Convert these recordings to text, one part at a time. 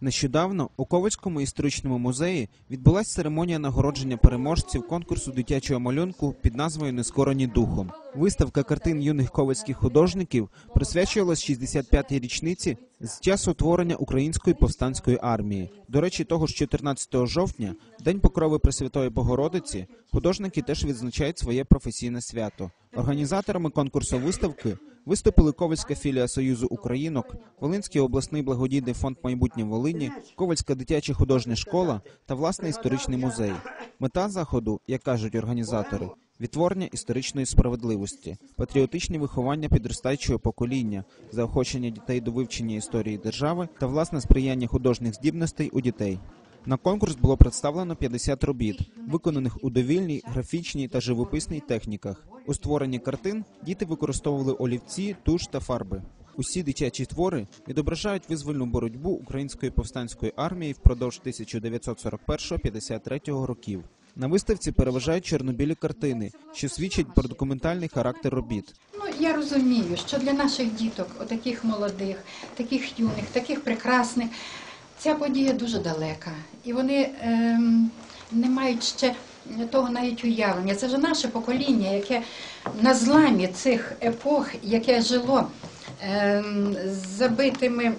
Нещодавно у Ковальському історичному музеї відбулася церемонія нагородження переможців конкурсу дитячого малюнку під назвою Нескорені духом. Виставка картин юних ковальських художників присвячувалась 65-й річниці з часу утворення української повстанської армії. До речі, того ж 14 жовтня, день покрови Пресвятої Богородиці, художники теж відзначають своє професійне свято. Організаторами конкурсу виставки виступили Ковальська філія Союзу Українок, Волинський обласний благодійний фонд майбутнє Волині, Ковальська дитяча художня школа та власне історичний музей. Мета заходу, як кажуть організатори, відтворення історичної справедливості, патріотичне виховання підростаючого покоління, заохочення дітей до вивчення історії держави та власне сприяння художніх здібностей у дітей. На конкурс було представлено 50 робіт, виконаних у довільній, графічній та живописній техніках. У створенні картин діти використовували олівці, туш та фарби. Усі дитячі твори відображають визвольну боротьбу української повстанської армії впродовж 1941-53 років. На виставці переважають чорнобілі картини, що свідчать про документальний характер робіт. Ну, я розумію, що для наших діток, отаких молодих, таких юних, таких прекрасних, ця подія дуже далека. І вони ем, не мають ще того навіть уявлення. Це вже наше покоління, яке на зламі цих епох, яке жило ем, забитими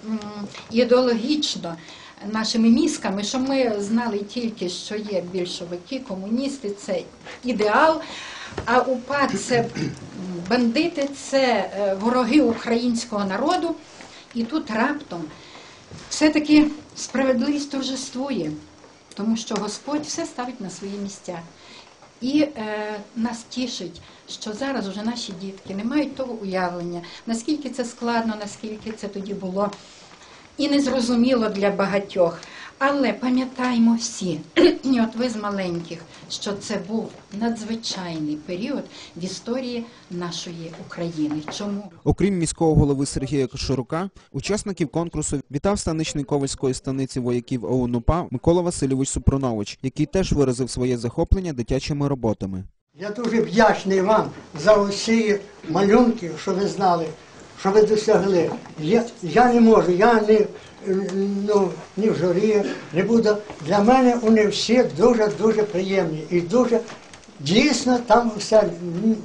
ідеологічно нашими мізками, що ми знали тільки, що є більшовики, комуністи, це ідеал. А УПА це бандити, це е, вороги українського народу. І тут раптом все-таки справедливість торжествує, тому що Господь все ставить на свої місця. І е, нас тішить, що зараз уже наші дітки не мають того уявлення, наскільки це складно, наскільки це тоді було і незрозуміло для багатьох. Але пам'ятаємо всі, і от ви з маленьких, що це був надзвичайний період в історії нашої України. Чому? Окрім міського голови Сергія Кошурука, учасників конкурсу вітав станичний Ковальської станиці вояків ОУН-УПА Микола Васильович Супрунович, який теж виразив своє захоплення дитячими роботами. Я дуже вдячний вам за усі малюнки, що ви знали, що ви досягли. Я, я не можу, я не, ну, не в журі, не буду. Для мене вони всі дуже-дуже приємні і дуже дійсно там все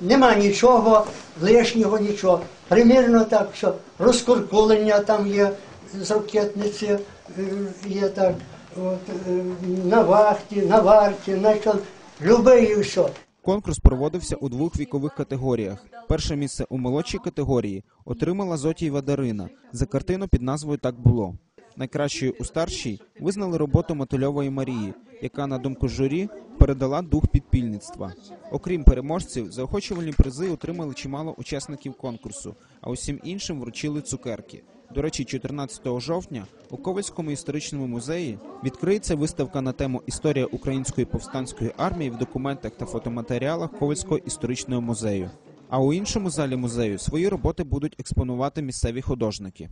нема нічого лишнього, нічого. Примірно так, що розкуркулення там є з ракетниці, е, є так, от, е, на вахті, на варті, на що, любий і все. Конкурс проводився у двох вікових категоріях. Перше місце у молодшій категорії отримала Зотієва Дарина за картину під назвою Так було. Найкращою у старшій визнали роботу Мотильової Марії, яка, на думку журі, передала дух підпільництва. Окрім переможців, заохочувальні призи отримали чимало учасників конкурсу, а усім іншим вручили цукерки. До речі, 14 жовтня у Ковальському історичному музеї відкриється виставка на тему Історія української повстанської армії в документах та фотоматеріалах Ковальського історичного музею. А у іншому залі музею свої роботи будуть експонувати місцеві художники.